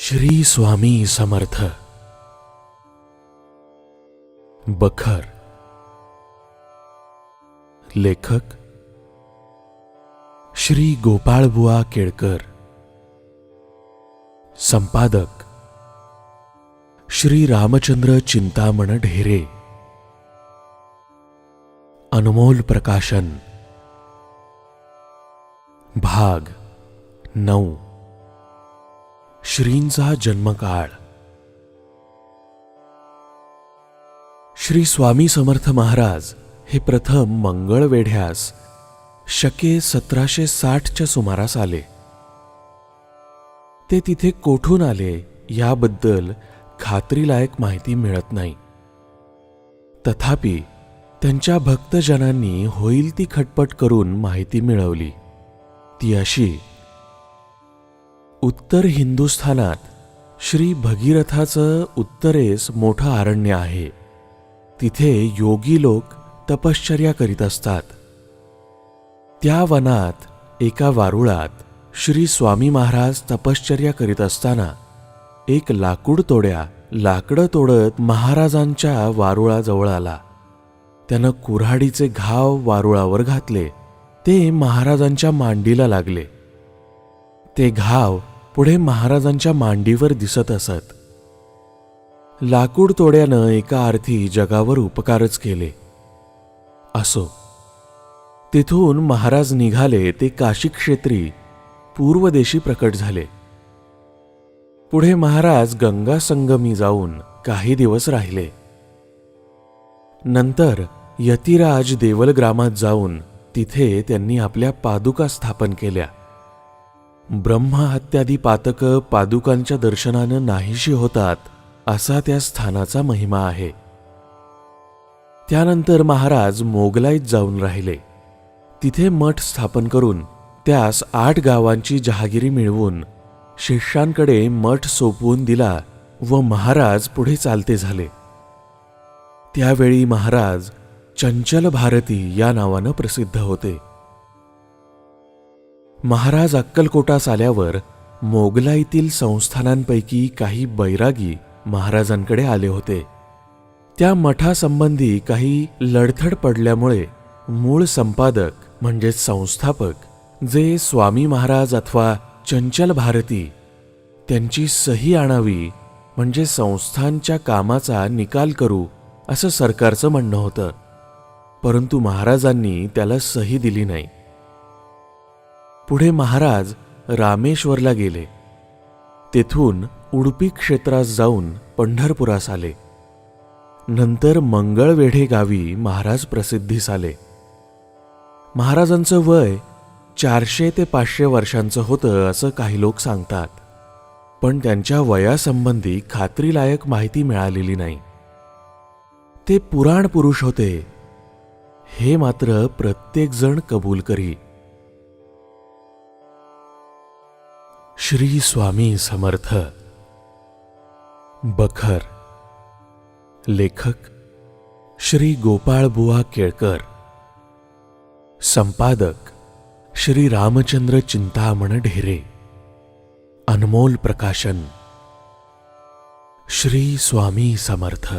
श्री स्वामी समर्थ। बखर। लेखक। श्री गोपाळबुवा केळकर। संपादक। श्री रामचंद्र चिंतामण ढेरे। अनमोल प्रकाशन। भाग नऊ। श्रींचा जन्मकाळ. श्री स्वामी समर्थ महाराज हे प्रथम मंगळवेढ्यास शके सतराशे साठच्या सुमारास आले. ते तिथे कोठून आले याबद्दल खात्रीलायक माहिती मिळत नाही. तथापि त्यांच्या भक्तजनांनी होईल ती खटपट करून माहिती मिळवली. ती अशी उत्तर हिंदुस्थानात श्री भगीरथाचं उत्तरेस मोठं आरण्य आहे. तिथे योगी लोक तपश्चर्या करीत असतात. त्या वनात एका वारुळात श्री स्वामी महाराज तपश्चर्या करीत असताना एक लाकूड तोड्या लाकडं तोडत महाराजांच्या वारुळाजवळ आला. त्यानं कुऱ्हाडीचे घाव वारुळावर घातले. ते महाराजांच्या मांडीला लागले. ते घाव पुढे महाराजांच्या मांडीवर दिसत असत. लाकूड तोड्यानं एका अर्थी जगावर उपकारच केले. असो तिथून महाराज निघाले ते काशी क्षेत्री पूर्वदेशी प्रकट झाले. पुढे महाराज गंगा संगमी जाऊन काही दिवस राहिले. नंतर यतिराज देवलग्रामात जाऊन तिथे त्यांनी आपल्या पादुका स्थापन केल्या. ब्रह्महत्यादी पातक पादुकांच्या दर्शनानं नाहीशी होतात असा त्या स्थानाचा महिमा आहे. त्यानंतर महाराज मोगलाईत जाऊन राहिले. तिथे मठ स्थापन करून त्यास आठ गावांची जहागिरी मिळवून शिष्यांकडे मठ सोपवून दिला व महाराज पुढे चालते झाले. त्यावेळी महाराज चंचल भारती या नावानं प्रसिद्ध होते. महाराज अक्कलकोटास आल्यावर मोगलाईतील संस्थानांपैकी काही बैरागी महाराजांकडे आले होते. त्या मठासंबंधी काही लढथड पडल्यामुळे मूळ संपादक म्हणजे संस्थापक जे स्वामी महाराज अथवा चंचल भारती त्यांची सही आणावी म्हणजे संस्थांच्या कामाचा निकाल करू असं सरकारचं म्हणणं होतं. परंतु महाराजांनी त्याला सही दिली नाही. पुढे महाराज रामेश्वरला गेले. तेथून उडपी क्षेत्रास जाऊन पंढरपुरास आले. नंतर मंगळवेढे गावी महाराज प्रसिद्धीस आले. महाराजांचं वय चारशे ते पाचशे वर्षांचं होतं असं काही लोक सांगतात. पण त्यांच्या वयासंबंधी खात्रीलायक माहिती मिळालेली नाही. ते पुराण पुरुष होते. हे मात्र प्रत्येकजण कबूल करी. श्री स्वामी समर्थ। बखर। लेखक। श्री गोपाळबुवा केळकर। संपादक। श्री रामचंद्र चिंतामण ढेरे। अनमोल प्रकाशन। श्री स्वामी समर्थ।